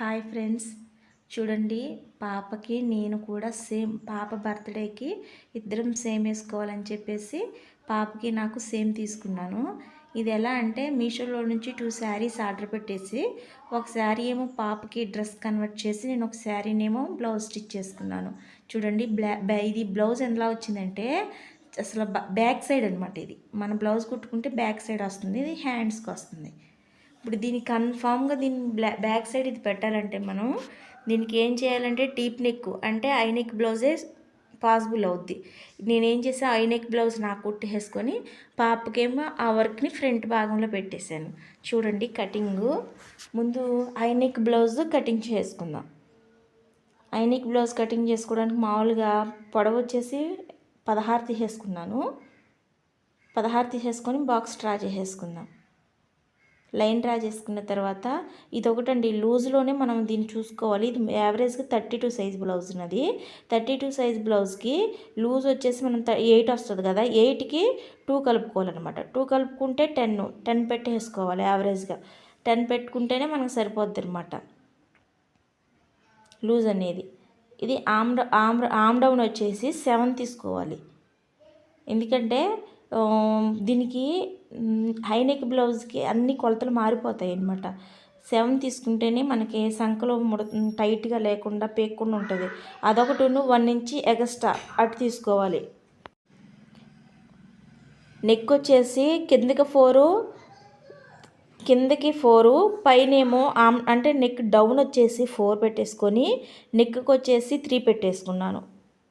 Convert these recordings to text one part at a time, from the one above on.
Hi friends. చూడండి పాపకి నేను కూడా సేమ్ పాప బర్త్డేకి ఇద్దరం సేమ్ వేసుకోవాలని చెప్పేసి పాపకి నాకు సేమ్ తీసుకున్నాను. ఇది ఎలా అంటే మీషోలో నుంచి టూ శారీస్ ఆర్డర్ పెట్టేసి ఒక శారీ ఏమో పాపకి డ్రెస్ కన్వర్ట్ చేసి నేను ఒక శారీనేమో బ్లౌజ్ స్టిచ్ చేసుకున్నాను. చూడండి బ్లా ఇది బ్లౌజ్ ఎలా వచ్చిందంటే అసలు బ- బ్యాక్ సైడ్ అనమాట ఇది. మన బ్లౌజ్ కుట్టుకుంటే బ్యాక్ సైడ్ వస్తుంది ఇది హ్యాండ్స్కి వస్తుంది. ఇప్పుడు దీని కన్ఫామ్గా దీని బ్లా బ్యాక్ సైడ్ ఇది పెట్టాలంటే మనం దీనికి ఏం చేయాలంటే టీప్ నెక్ అంటే ఐ నెక్ బ్లౌజే పాసిబుల్ అవుద్ది. నేనేం చేసా ఐ నెక్ బ్లౌజ్ నాకు కుట్టేసుకొని పాపకేమో ఆ వర్క్ని ఫ్రంట్ భాగంలో పెట్టేశాను. చూడండి కటింగు ముందు ఐ నెక్ బ్లౌజ్ కటింగ్ చేసుకుందాం. ఐ నెక్ బ్లౌజ్ కటింగ్ చేసుకోవడానికి మామూలుగా పొడవు వచ్చేసి పదహారు తీసేసుకున్నాను. పదహారు తీసేసుకొని బాక్స్ డ్రా చేసేసుకుందాం. లైన్ డ్రా చేసుకున్న తర్వాత ఇది ఒకటండి లూజ్లోనే మనం దీన్ని చూసుకోవాలి. ఇది యావరేజ్గా థర్టీ టూ సైజ్ బ్లౌజ్ ఉన్నది థర్టీ టూ సైజ్ బ్లౌజ్కి లూజ్ వచ్చేసి మనం ఎయిట్ వస్తుంది కదా ఎయిట్కి టూ కలుపుకోవాలన్నమాట. టూ కలుపుకుంటే టెన్ టెన్ పెట్టేసుకోవాలి యావరేజ్గా. టెన్ పెట్టుకుంటేనే మనకు సరిపోద్ది అనమాట లూజ్ అనేది. ఇది ఆమ్ ఆమ్ ఆమ్ డౌన్ వచ్చేసి సెవెన్ తీసుకోవాలి. ఎందుకంటే దీనికి హైనెక్ బ్లౌజ్కి అన్ని కొలతలు మారిపోతాయి అన్నమాట. సెవెన్ తీసుకుంటేనే మనకి సంఖలో ముడ టైట్గా లేకుండా పేక్కుండా ఉంటుంది. అదొకటి వన్ ఇంచి ఎగస్ట్రా అటు తీసుకోవాలి. నెక్ వచ్చేసి కిందకి ఫోరు కిందకి ఫోరు పైనేమో ఆమ్ అంటే నెక్ డౌన్ వచ్చేసి ఫోర్ పెట్టేసుకొని నెక్కి వచ్చేసి త్రీ పెట్టేసుకున్నాను.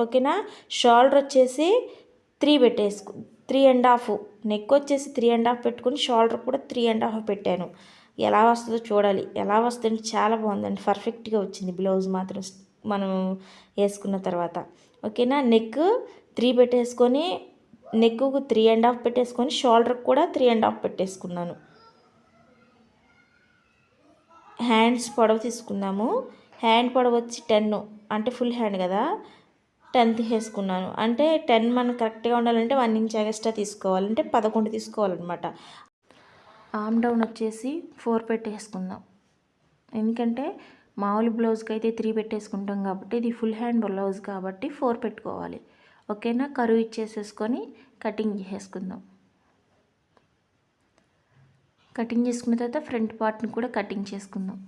ఓకేనా? షోల్డర్ వచ్చేసి త్రీ పెట్టేసుకు త్రీ అండ్ హాఫ్. నెక్ వచ్చేసి త్రీ అండ్ హాఫ్ పెట్టుకొని షోల్డర్ కూడా త్రీ అండ్ హాఫ్ పెట్టాను. ఎలా వస్తుందో చూడాలి. ఎలా వస్తుంది చాలా బాగుందండి. పర్ఫెక్ట్గా వచ్చింది బ్లౌజ్ మాత్రం మనం వేసుకున్న తర్వాత. ఓకేనా? నెక్ త్రీ పెట్టేసుకొని నెక్కు త్రీ అండ్ హాఫ్ పెట్టేసుకొని షోల్డర్కి కూడా త్రీ అండ్ హాఫ్ పెట్టేసుకున్నాను. హ్యాండ్స్ పొడవు తీసుకున్నాము హ్యాండ్ పొడవు వచ్చి టెన్. అంటే ఫుల్ హ్యాండ్ కదా? టెన్త్ వేసుకున్నాను అంటే టెన్ మనకు కరెక్ట్గా ఉండాలంటే వన్ ఇంచ్ ఎగస్ట్రా తీసుకోవాలంటే పదకొండు తీసుకోవాలన్నమాట. ఆమ్ డౌన్ వచ్చేసి ఫోర్ పెట్టేసుకుందాం. ఎందుకంటే మామూలు బ్లౌజ్కి అయితే త్రీ పెట్టేసుకుంటాం కాబట్టి ఇది ఫుల్ హ్యాండ్ బ్లౌజ్ కాబట్టి ఫోర్ పెట్టుకోవాలి. ఓకేనా? కరువు ఇచ్చేసేసుకొని కటింగ్ చేసేసుకుందాం. కటింగ్ చేసుకున్న తర్వాత ఫ్రంట్ పార్ట్ని కూడా కటింగ్ చేసుకుందాం.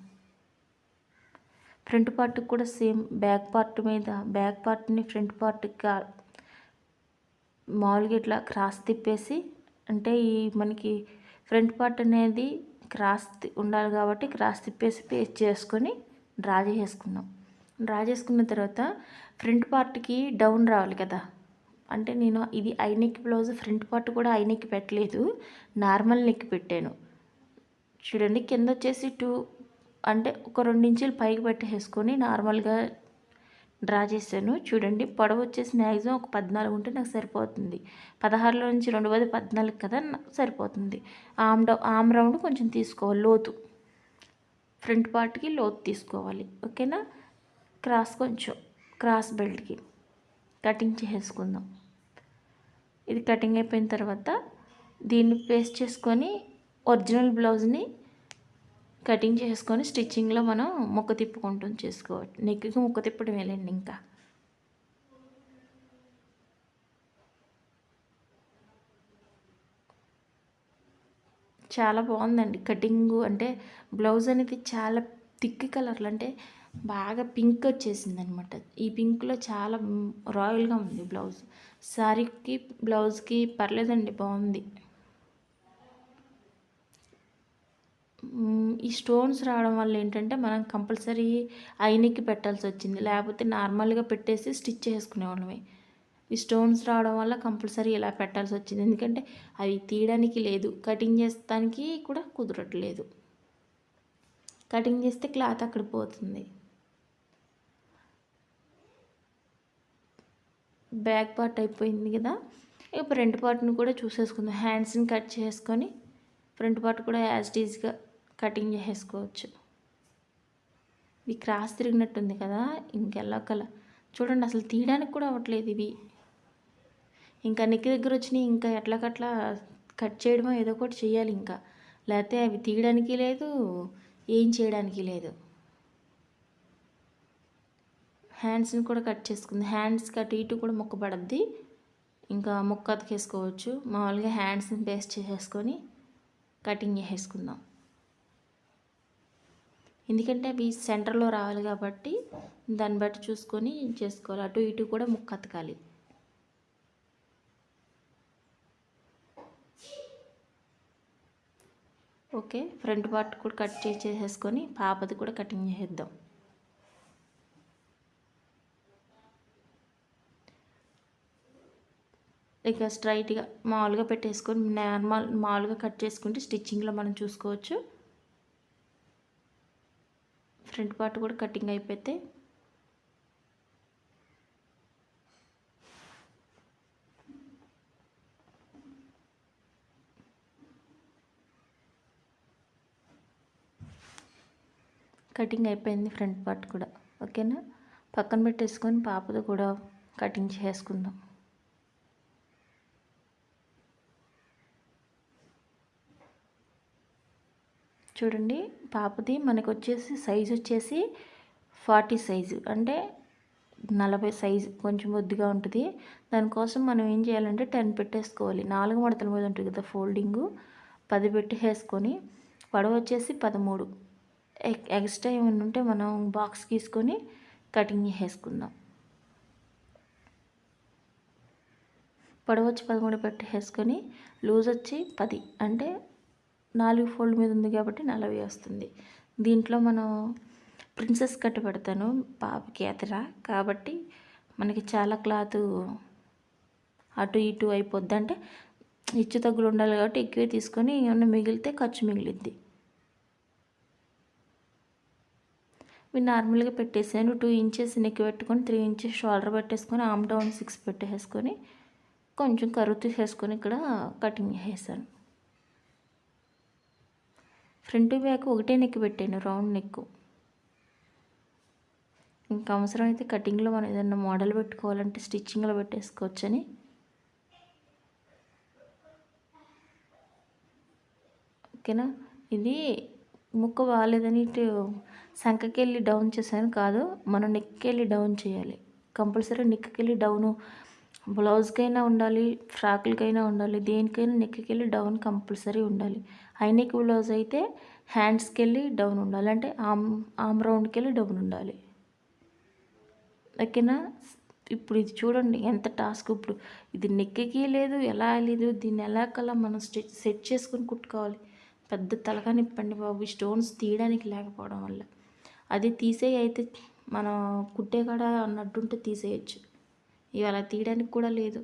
ఫ్రంట్ పార్ట్కి కూడా సేమ్ బ్యాక్ పార్ట్ మీద బ్యాక్ పార్ట్ని ఫ్రంట్ పార్ట్కి మామూలుగా ఇట్లా క్రాస్ తిప్పేసి అంటే ఈ మనకి ఫ్రంట్ పార్ట్ అనేది క్రాస్ ఉండాలి కాబట్టి క్రాస్ తిప్పేసి పేస్ట్ చేసుకొని డ్రా చేసుకున్నాం డ్రా చేసుకున్న తర్వాత ఫ్రంట్ పార్ట్కి డౌన్ రావాలి కదా. అంటే నేను ఇది I neck blouse front part కూడా ఐ నెక్ పెట్టలేదు నార్మల్ నెక్ పెట్టాను. చూడండి కింద వచ్చేసి టూ అంటే ఒక రెండు ఇంచులు పైకి పెట్టేసుకొని నార్మల్గా డ్రా చేశాను. చూడండి పొడవు వచ్చేసి మ్యాక్సిమం ఒక పద్నాలుగు ఉంటే నాకు సరిపోతుంది. పదహారులో నుంచి రెండు వేల పద్నాలుగు కదా నాకు సరిపోతుంది. ఆమ్ ఆమ్ రౌండ్ కొంచెం తీసుకోవాలి లోతు. ఫ్రంట్ పార్ట్కి లోతు తీసుకోవాలి ఓకేనా? క్రాస్ కొంచెం క్రాస్ బెల్ట్కి. కటింగ్ చేసేసుకుందాం. ఇది కటింగ్ అయిపోయిన తర్వాత దీన్ని పేస్ట్ చేసుకొని ఒరిజినల్ బ్లౌజ్ని కటింగ్ చేసుకొని స్టిచ్చింగ్లో మనం ముక్క తిప్పుకుంటూ చేసుకోవచ్చు. నెక్కి ముక్క తిప్పడం వెళ్ళండి ఇంకా? చాలా బాగుందండి. కటింగు అంటే బ్లౌజ్ అనేది చాలా థిక్ కలర్లు అంటే బాగా పింక్ వచ్చేసింది అనమాట ఈ పింక్లో చాలా రాయల్గా ఉంది బ్లౌజ్. శారీకి బ్లౌజ్కి పర్లేదండి బాగుంది. ఈ స్టోన్స్ రావడం వల్ల ఏంటంటే మనం కంపల్సరీ ఐనికి పెట్టాల్సి వచ్చింది. లేకపోతే నార్మల్గా పెట్టేసి స్టిచ్ చేసుకునేవాళ్ళమే. ఈ స్టోన్స్ రావడం వల్ల కంపల్సరీ ఇలా పెట్టాల్సి వచ్చింది. ఎందుకంటే అవి తీయడానికి లేదు. కటింగ్ చేస్తానికి కూడా కుదరట్లేదు. కటింగ్ చేస్తే క్లాత్ అక్కడ పోతుంది. బ్యాక్ పార్ట్ అయిపోయింది కదా. ఇక ఫ్రంట్ పార్ట్ని కూడా చూసేసుకుందాం. హ్యాండ్స్ని కట్ చేసుకొని ఫ్రంట్ పార్ట్ కూడా యాజ్ ఈజ్గా కటింగ్ చేసేసుకోవచ్చు. ఇది క్రాస్ తిరిగినట్టుంది కదా ఇంకెల్లా కల చూడండి అసలు తీయడానికి కూడా అవ్వట్లేదు ఇవి. ఇంకా నెక్కి దగ్గర వచ్చినాయి ఇంకా ఎట్లకట్లా కట్ చేయడమో ఏదో ఒకటి చేయాలి ఇంకా. లేకపోతే అవి తీయడానికి లేదు ఏం చేయడానికి లేదు. హ్యాండ్స్ని కూడా కట్ చేసుకుంది. హ్యాండ్స్ కట్ ఇటు కూడా ముక్క పడద్ది. ఇంకా ముక్క అతికేసుకోవచ్చు. మామూలుగా హ్యాండ్స్ని పేస్ట్ చేసేసుకొని కటింగ్ చేసేసుకుందాం. ఎందుకంటే అవి సెంటర్లో రావాలి కాబట్టి దాన్ని బట్టి చూసుకొని చేసుకోవాలి. అటు ఇటు కూడా ముక్క అతకాలి. ఓకే ఫ్రంట్ పార్ట్ కూడా కట్ చేసేసుకొని పాపది కూడా కటింగ్ చేసేద్దాం. ఇక స్ట్రైట్గా మామూలుగా పెట్టేసుకొని నార్మల్ మామూలుగా కట్ చేసుకుంటే స్టిచ్చింగ్లో మనం చూసుకోవచ్చు. ఫ్రంట్ పార్ట్ కూడా కటింగ్ అయిపోతే. కటింగ్ అయిపోయింది ఫ్రంట్ పార్ట్ కూడా. ఓకేనా? పక్కన పెట్టేసుకొని పాపది కూడా కటింగ్ చేసుకుందాం. చూడండి పాపది మనకు వచ్చేసి సైజు వచ్చేసి ఫార్టీ సైజు అంటే నలభై సైజు కొంచెం బొద్దుగా ఉంటుంది. దానికోసం మనం ఏం చేయాలంటే టెన్ పెట్టేసుకోవాలి. నాలుగు మడతల మీద ఉంటుంది కదా ఫోల్డింగు పది పెట్టి వేసుకొని పొడవు వచ్చేసి పదమూడు. ఎక్స్ట్రా ఏమైనా ఉంటే మనం బాక్స్ తీసుకొని కటింగ్ చేసుకుందాం పొడవు వచ్చి పదమూడు పెట్టి వేసుకొని లూజ్ వచ్చి పది. అంటే నాలుగు ఫోల్డ్ మీద ఉంది కాబట్టి నలభై వస్తుంది. దీంట్లో మనం ప్రిన్సెస్ కట్ పెడతాను పాపకి అతర. కాబట్టి మనకి చాలా క్లాత్ అటు ఇటు అయిపోద్ది. అంటే ఇచ్చు తగ్గులు ఉండాలి కాబట్టి ఎక్కువే తీసుకొని ఏమన్నా మిగిలితే ఖర్చు మిగిలిద్ది. మీరు నార్మల్గా పెట్టేసాను టూ ఇంచెస్ నెక్ పెట్టుకొని త్రీ ఇంచెస్ షోల్డర్ పెట్టేసుకొని ఆమ్ డౌన్ సిక్స్ పెట్టేసుకొని కొంచెం కరువు తీసేసుకొని ఇక్కడ కటింగ్ చేసాను ఫ్రంట్ బ్యాక్ ఒకటే నెక్ పెట్టాను రౌండ్ నెక్. ఇంకా అవసరం అయితే కటింగ్లో మనం ఏదైనా మోడల్ పెట్టుకోవాలంటే స్టిచ్చింగ్లో పెట్టేసుకోవచ్చని. ఓకేనా? ఇది ముక్క బాగాలేదని ఇటు సంఖకి వెళ్ళి డౌన్ చేశాను కాదు మనం నెక్కి వెళ్ళి డౌన్ చేయాలి. కంపల్సరీ నెక్కి వెళ్ళి డౌను. బ్లౌజ్కైనా ఉండాలి ఫ్రాకులకైనా ఉండాలి దేనికైనా నెక్కి వెళ్ళి డౌన్ కంపల్సరీ ఉండాలి. హై బ్లౌజ్ అయితే హ్యాండ్స్కి వెళ్ళి డౌన్ ఉండాలి. అంటే ఆమ్ ఆమ్ రౌండ్కి వెళ్ళి డౌన్ ఉండాలి. ఓకేనా? ఇప్పుడు ఇది చూడండి ఎంత టాస్క్. ఇప్పుడు ఇది నెక్కి లేదు ఎలా లేదు దీన్ని ఎలా కల్లా మనం సెట్ చేసుకుని కుట్టుకోవాలి. పెద్ద తలగా నిప్పండి బాబు. స్టోన్స్ తీయడానికి లేకపోవడం వల్ల. అది తీసే అయితే మనం కుట్టే కాడ అన్నట్టుంటే తీసేయచ్చు. ఇవాళ తీయడానికి కూడా లేదు.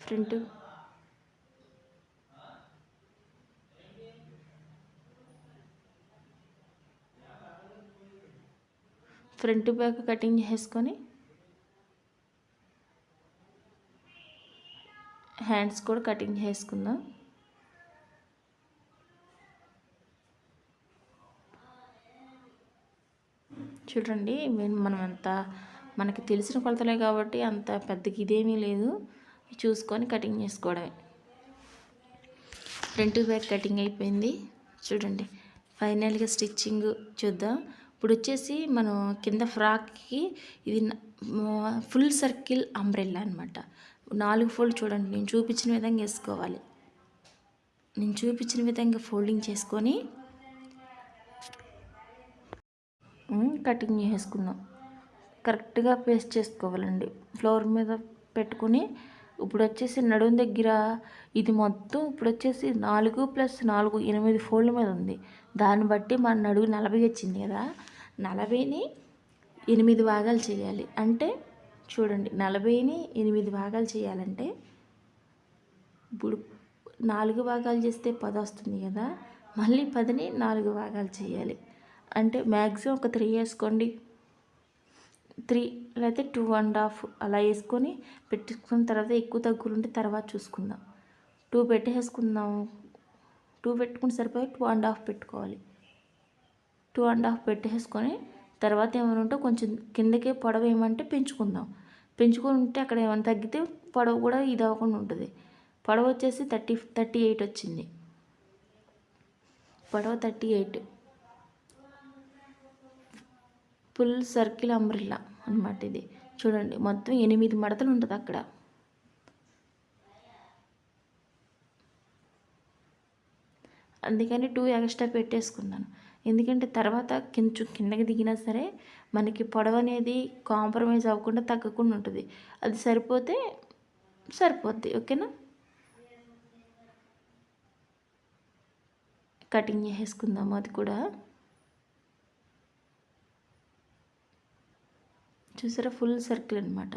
ఫ్రంట్ ఫ్రంట్ బ్యాక్ కటింగ్ చేసుకొని హ్యాండ్స్ కూడా కటింగ్ చేసుకుందాం. చూడండి మనం అంత మనకి తెలిసిన కొలతలే కాబట్టి అంత పెద్దకి ఇదేమీ లేదు. చూసుకొని కటింగ్ చేసుకోవడమే. ఫ్రంట్ బ్యాక్ కటింగ్ అయిపోయింది. చూడండి ఫైనల్గా స్టిచ్చింగ్ చూద్దాం. ఇప్పుడు వచ్చేసి మనం కింద ఫ్రాక్కి ఇది ఫుల్ సర్కిల్ అంబ్రెల్లా అనమాట నాలుగు ఫోల్డ్ చూడండి నేను చూపించిన విధంగా వేసుకోవాలి. నేను చూపించిన విధంగా ఫోల్డింగ్ చేసుకొని కటింగ్ చేసుకుందాం కరెక్ట్గా పేస్ట్ చేసుకోవాలండి. ఫ్లోర్ మీద పెట్టుకుని ఇప్పుడు వచ్చేసి నడుము దగ్గర ఇది మొత్తం ఇప్పుడు వచ్చేసి నాలుగు ప్లస్ నాలుగు ఎనిమిది ఫోల్డ్ మీద ఉంది. దాన్ని బట్టి మన నడుగు నలభై వచ్చింది కదా. నలభైని ఎనిమిది భాగాలు చేయాలి. అంటే చూడండి నలభైని ఎనిమిది భాగాలు చేయాలంటే ఇప్పుడు నాలుగు భాగాలు చేస్తే పది వస్తుంది కదా. మళ్ళీ పదిని నాలుగు భాగాలు చేయాలి. అంటే మ్యాక్సిమం ఒక త్రీ వేసుకోండి. త్రీ లేకపోతే టూ అండ్ హాఫ్ అలా వేసుకొని పెట్టుకున్న తర్వాత ఎక్కువ తగ్గులు ఉంటే తర్వాత చూసుకుందాం. టూ పెట్టేసుకుందాం. టూ పెట్టుకుని సరిపోయి టూ అండ్ హాఫ్ పెట్టుకోవాలి. టూ అండ్ హాఫ్ పెట్టేసుకొని తర్వాత ఏమైనా ఉంటే కొంచెం కిందకే పొడవ ఏమంటే పెంచుకుందాం. పెంచుకొని ఉంటే అక్కడ ఏమైనా తగ్గితే పొడవ కూడా ఇది అవ్వకుండా ఉంటుంది. పొడవ వచ్చేసి థర్టీ థర్టీ ఎయిట్ వచ్చింది. పొడవ thirty eight. Full circle umbrella అనమాట ఇది. చూడండి మొత్తం ఎనిమిది మడతలు ఉంటుంది అక్కడ. అందుకని టూ ఎక్స్ట్రా పెట్టేసుకున్నాను. ఎందుకంటే తర్వాత కొంచెం కిందకి దిగినా సరే మనకి పొడవు అనేది కాంప్రమైజ్ అవ్వకుండా తగ్గకుండా ఉంటుంది. అది సరిపోతే సరిపోద్ది ఓకేనా? కటింగ్ చేసేసుకుందాము అది కూడా. చూసారా? ఫుల్ సర్కిల్ అనమాట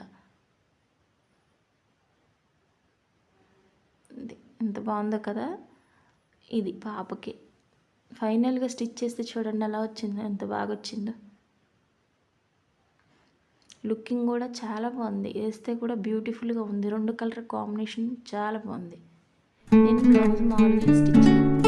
ఇది ఎంత బాగుందో కదా? ఇది పాపకి. ఫైనల్గా స్టిచ్ చేస్తే చూడండి ఎలా వచ్చిందో ఎంత బాగా వచ్చిందో. లుకింగ్ కూడా చాలా బాగుంది. వేస్తే కూడా బ్యూటిఫుల్గా ఉంది. రెండు కలర్ కాంబినేషన్ చాలా బాగుంది. నేను బ్లౌజ్ మామూలుగా స్టిచ్